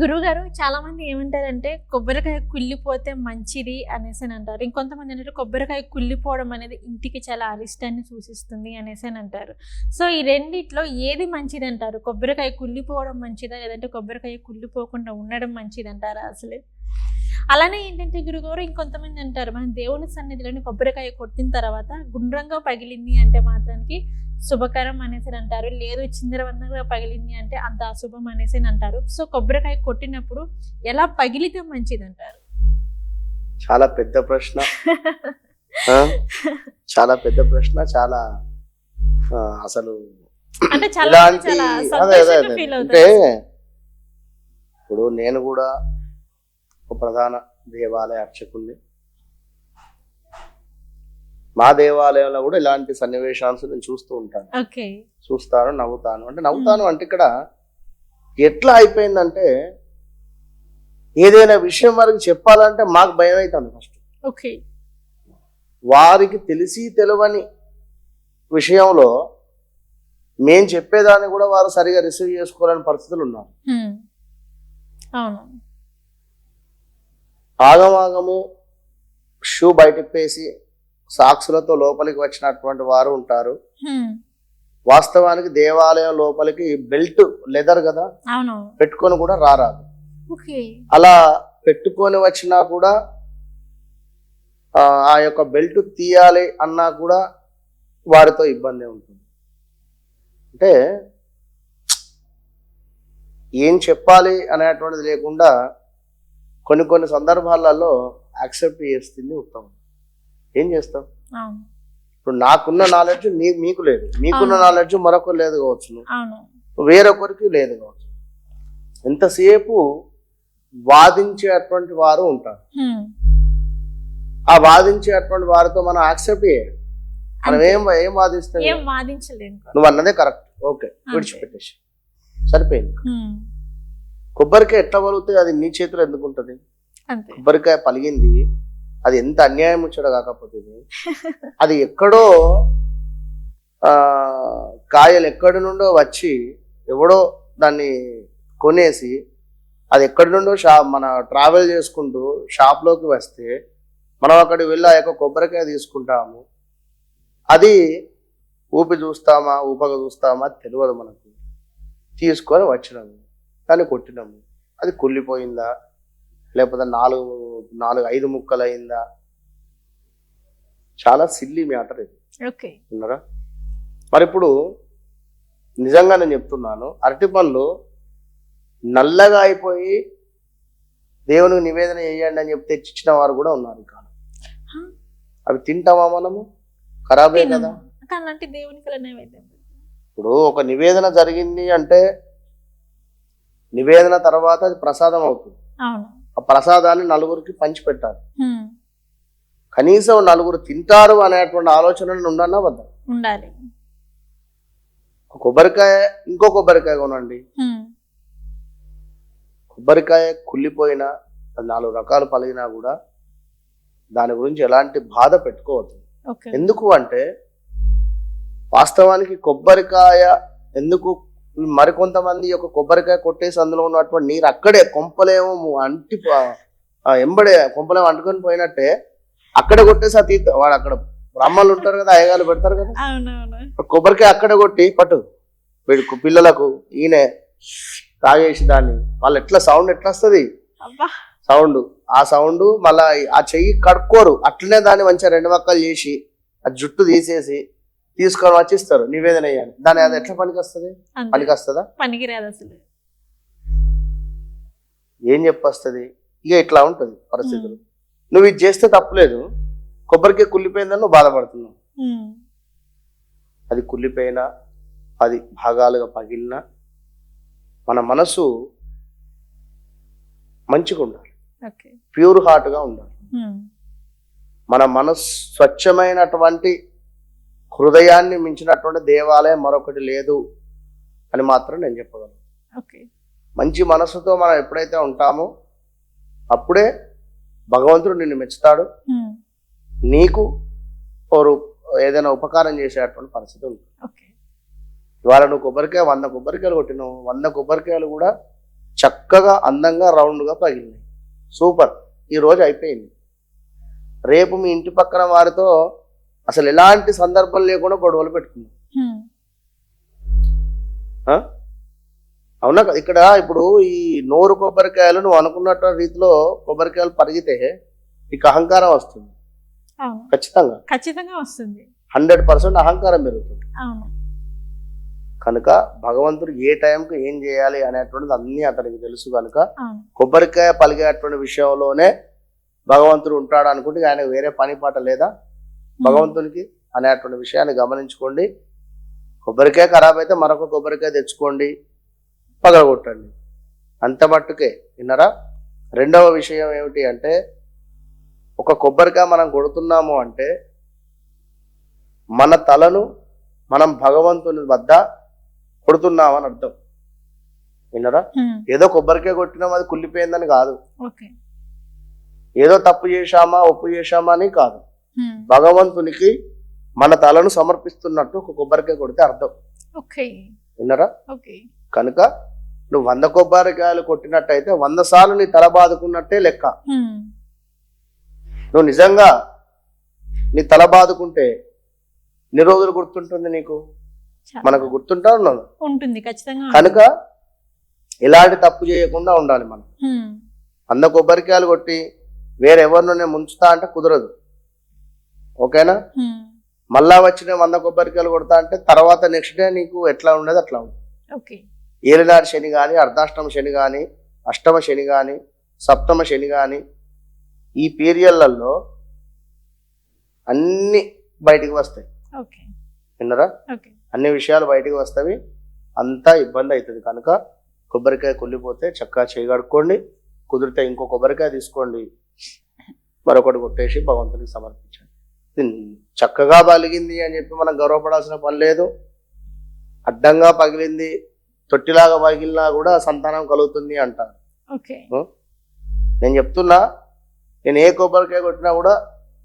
గురువుగారు చాలా మంది ఏమంటారంటే కొబ్బరికాయ కుళ్ళిపోతే మంచిది అనేసి అని అంటారు. ఇంకొంతమంది ఏంటంటే కొబ్బరికాయ కుళ్ళిపోవడం అనేది ఇంటికి చాలా అరిష్టాన్ని సూచిస్తుంది అనేసి అని అంటారు. సో ఈ రెండిట్లో ఏది మంచిది అంటారు కొబ్బరికాయ కుళ్ళిపోవడం మంచిదా? లేదంటే కొబ్బరికాయ కుళ్ళిపోకుండా ఉండడం మంచిది అంటారా అసలు? అలానే ఏంటంటే గురుగారు ఇంకొంతమంది అంటారు మనం దేవుని సన్నిధిలోని కొబ్బరికాయ కొట్టిన తర్వాత గుండ్రంగా పగిలింది అంటే మాత్రానికి శుభకరం అనేసి అని అంటారు. లేదు చిందరవందరగా పగిలింది అంటే అంత అశుభం అనేసి అని అంటారు. సో కొబ్బరికాయ కొట్టినప్పుడు ఎలా పగిలితే మంచిది అంటారు? చాలా పెద్ద ప్రశ్న? చాలా పెద్ద ప్రశ్న చాలా అసలు అంటే చాలా అంటే ఇప్పుడు నేను కూడా ఒక ప్రధాన దేవాలయ అర్చకుడిని మా దేవాలయంలో కూడా ఇలాంటి సన్నివేశాలు నేను చూస్తూ ఉంటాను. ఓకే. చూస్తాను నవ్వుతాను. అంటే నవ్వుతాను అంటే ఇక్కడ ఎట్లా అయిపోయిందంటే ఏదైనా విషయం వారికి చెప్పాలంటే మాకు భయం అవుతుంది ఫస్ట్. ఓకే. వారికి తెలిసి తెలియని విషయంలో మేం చెప్పేదాన్ని కూడా వారు సరిగా రిసీవ్ చేసుకోలేని పరిస్థితులు ఉన్నారు. అవును. ఆగమాగము షూ బయటపేసి సాక్సులతో లోపలికి వచ్చినటువంటి వారు ఉంటారు. వాస్తవానికి దేవాలయం లోపలికి బెల్ట్ లెదర్ కదా పెట్టుకొని కూడా రారాదు. అలా పెట్టుకొని వచ్చినా కూడా ఆ, ఆ యొక్క బెల్ట్ తీయాలి అన్నా కూడా వారితో ఇబ్బంది ఉంటుంది. అంటే ఏం చెప్పాలి అనేటువంటిది లేకుండా కొన్ని కొన్ని సందర్భాలలో యాక్సెప్ట్ చేస్తుంది ఉత్తమం. ఏం చేస్తాం? ఇప్పుడు నాకున్న నాలెడ్జ్ నీ మీకు లేదు. మీకున్న. నాలెడ్జ్ మరొకరు లేదు కావచ్చు. వేరొకరికి లేదు కావచ్చు. ఎంతసేపు వాదించేటువంటి వారు ఉంటారు. ఆ వాదించేటువంటి వారితో మనం యాక్సెప్ట్ చేయాలి. మనం ఏం ఏం వాదిస్తాం. నువ్వు అన్నదే కరెక్ట్. ఓకే. విడిచిపెట్టేసి సరిపోయింది. కొబ్బరికాయ ఎట్లా పలుగుతుంది అది నీ చేతిలో ఎందుకు ఉంటుంది? కొబ్బరికాయ పలిగింది అది ఎంత అన్యాయం వచ్చాడో కాకపోతే. అది ఎక్కడో ఆ కాయలు ఎక్కడి నుండో వచ్చి ఎవడో దాన్ని కొనేసి అది ఎక్కడి నుండో షా మన ట్రావెల్ చేసుకుంటూ షాప్లోకి వస్తే మనం అక్కడికి వెళ్ళి ఆ యొక్క కొబ్బరికాయ తీసుకుంటాము. అది ఊపి చూస్తామా ఊపక చూస్తామా తెలియదు మనకు. తీసుకొని వచ్చినాము దాన్ని కొట్టినాము. అది కుళ్ళిపోయిందా? లేకపోతే నాలుగు నాలుగు ఐదు ముక్కలు అయిందా చాలా సిల్లీ మ్యాటర్ ఇది. ఓకే. ఉన్నారా? మరి ఇప్పుడు నిజంగా నేను చెప్తున్నాను అరటి పండ్లు నల్లగా అయిపోయి దేవునికి నివేదన చేయండి అని చెప్తే తెచ్చిచ్చిన వారు కూడా ఉన్నారు ఈ కాలం. హ? అవి తింటామా మనము? ఖరాబే కదా? ఇప్పుడు ఒక నివేదన జరిగింది అంటే నివేదన తర్వాత అది ప్రసాదం అవుతుంది. ఆ ప్రసాదాన్ని నలుగురికి పంచిపెట్టాలి. కనీసం నలుగురు తింటారు అనేటువంటి ఆలోచనలు ఉండన్నా వద్దా. ఉండాలి. కొబ్బరికాయ ఇంకో కొబ్బరికాయ కొనండి. కొబ్బరికాయ కుళ్ళిపోయినా నాలుగు రకాలు పలిగినా కూడా దాని గురించి ఎలాంటి బాధ పెట్టుకోవద్దు. ఎందుకు అంటే వాస్తవానికి కొబ్బరికాయ ఎందుకు మరికొంతమంది యొక్క కొబ్బరికాయ కొట్టేసి అందులో ఉన్నటువంటి నీరు అక్కడే కొంపలేమో అంటి ఎంబడే కొంపలేమో అంటుకొని పోయినట్టే అక్కడే కొట్టేసి ఆ తీర్థ వాడు అక్కడ బ్రాహ్మణులు ఉంటారు కదా అయ్యగారు పెడతారు కదా. కొబ్బరికాయ అక్కడ కొట్టి పట్టు. వీడు పిల్లలకు ఈయన తాగేసి దాన్ని. వాళ్ళు ఎట్లా సౌండ్ ఎట్లా వస్తుంది సౌండ్. ఆ సౌండ్ మళ్ళా ఆ చెయ్యి కడుక్కోరు. అట్లనే దాన్ని మంచిగా రెండు మక్కలు చేసి ఆ జుట్టు తీసేసి తీసుకొని వచ్చి ఇస్తారు. నివేదన అయ్యాలి దాని అది ఎట్లా పనికి వస్తుంది పనికి వస్తుందా పనికిరాదు అసలు. ఏం చెప్పొస్తుంది? ఇక ఇట్లా ఉంటుంది పరిస్థితులు. నువ్వు ఇది చేస్తే తప్పులేదు. కొబ్బరికాయ కుళ్ళిపోయిందని నువ్వు బాధపడుతున్నావు. అది కుళ్ళిపోయినా అది భాగాలుగా పగిలినా మన మనసు మంచిగా ఉండాలి. ప్యూర్ హార్ట్గా ఉండాలి. మన మనస్ స్వచ్ఛమైనటువంటి హృదయాన్ని మించినటువంటి దేవాలయం మరొకటి లేదు అని మాత్రం నేను చెప్పగలను. ఓకే. మంచి మనసుతో మనం ఎప్పుడైతే ఉంటామో అప్పుడే భగవంతుడు నిన్ను మెచ్చుతాడు. నీకు ఏదైనా ఉపకారం చేసేటువంటి పరిస్థితి ఉంటుంది. ఓకే. ఇవాళ నువ్వు కొబ్బరికాయ వంద కొబ్బరికాయలు కొట్టినావు. వంద కొబ్బరికాయలు కూడా చక్కగా అందంగా రౌండ్గా పగిలినాయి. సూపర్. ఈ రోజు అయిపోయింది. రేపు మీ ఇంటి పక్కన వారితో అసలు ఎలాంటి సందర్భం లేకుండా గొడవలు. ఆ? అవునా? ఇక్కడ ఇప్పుడు ఈ నోరు కొబ్బరికాయలు నువ్వు అనుకున్నట్టు రీతిలో కొబ్బరికాయలు పరిగితే నీకు అహంకారం వస్తుంది. ఖచ్చితంగా. ఖచ్చితంగా వస్తుంది. హండ్రెడ్ పర్సెంట్ అహంకారం పెరుగుతుంది. అవును. కనుక భగవంతుడు ఏ టైంకి ఏం చేయాలి అనేటువంటిది అన్నీ అతనికి తెలుసు కనుక కొబ్బరికాయ పలిగేటువంటి విషయంలోనే భగవంతుడు ఉంటాడు అనుకుంటే ఆయన వేరే పని పాట లేదా? భగవంతునికి అనేటువంటి విషయాన్ని గమనించుకోండి. కొబ్బరికాయ ఖరాబ్ అయితే మరొక కొబ్బరికాయ తెచ్చుకోండి. పగలగొట్టండి. అంత మట్టుకే విన్నరా? రెండవ విషయం ఏమిటి అంటే ఒక కొబ్బరికాయ మనం కొడుతున్నాము అంటే మన తలను మనం భగవంతుని వద్ద కొడుతున్నామని అర్థం. విన్నరా. ఏదో కొబ్బరికాయ కొట్టినాం అది కుళ్ళిపోయిందని కాదు. ఏదో తప్పు చేశామా ఒప్పు చేశామా అని కాదు. భగవంతునికి మన తలను సమర్పిస్తున్నట్టు ఒక కొబ్బరికాయ కొడితే అర్థం. ఓకే విన్నరా? కనుక నువ్వు వంద కొబ్బరికాయలు కొట్టినట్టయితే వంద సార్లు నీ తల బాదుకున్నట్టే లెక్క. హ్మ్. నువ్వు నిజంగా నీ తల బాదుకుంటే ఎన్ని రోజులు గుర్తుంటుంది నీకు? మనకు గుర్తుంటా ఉన్నాను ఉంటుంది ఖచ్చితంగా కనుక ఎలాంటి తప్పు చేయకుండా ఉండాలి మనం. హ్మ్. వంద కొబ్బరికాయలు కొట్టి వేరెవరినో ముంచుతా అంటే కుదరదు. ఓకేనా. మళ్ళా వచ్చిన వంద కొబ్బరికాయలు కొడతా అంటే తర్వాత నెక్స్ట్ డే నీకు ఎట్లా ఉండదు అట్లా ఉంటుంది ఏలినాడు శని కానీ అర్ధాష్టమ శని కానీ అష్టమ శని కానీ సప్తమ శని కానీ ఈ పీరియడ్లలో అన్ని బయటికి వస్తాయి. ఓకే. విన్నరా? అన్ని విషయాలు బయటికి వస్తాయి. అంతా ఇబ్బంది అవుతుంది. కనుక కొబ్బరికాయ కుళ్ళిపోతే చక్కగా చేయగడుక్కోండి కుదిరితే ఇంకో కొబ్బరికాయ తీసుకోండి. మరొకటి కొట్టేసి భగవంతునికి సమర్పించండి ఇది చక్కగా పలిగింది అని చెప్పి మనం గర్వపడాల్సిన పని లేదు. అడ్డంగా పగిలింది. తొట్టిలాగా పగిలినా కూడా సంతానం కలుగుతుంది అంటారు. ఓకే. నేను చెప్తున్నా నేను ఏ కొబ్బరికాయ కొట్టినా కూడా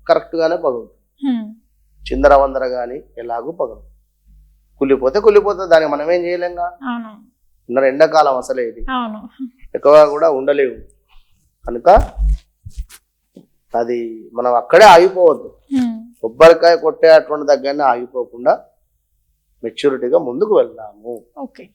కరెక్ట్గానే పగులుతుంది. హ్మ్. చిందర వందర కానీ ఎలాగూ పగలు కుళ్ళిపోతే కుళ్ళిపోతే దానికి మనం ఏం చేయలేంగా? ఉన్న ఎండాకాలం అసలే ఇది అవును. ఎక్కువగా కూడా ఉండలేవు. కనుక అది మనం అక్కడే ఆగిపోవద్దు. కొబ్బరికాయ కొట్టే అటువంటి దగ్గరనే ఆగిపోకుండా మెచ్యూరిటీగా ముందుకు వెళ్దాము. ఓకే.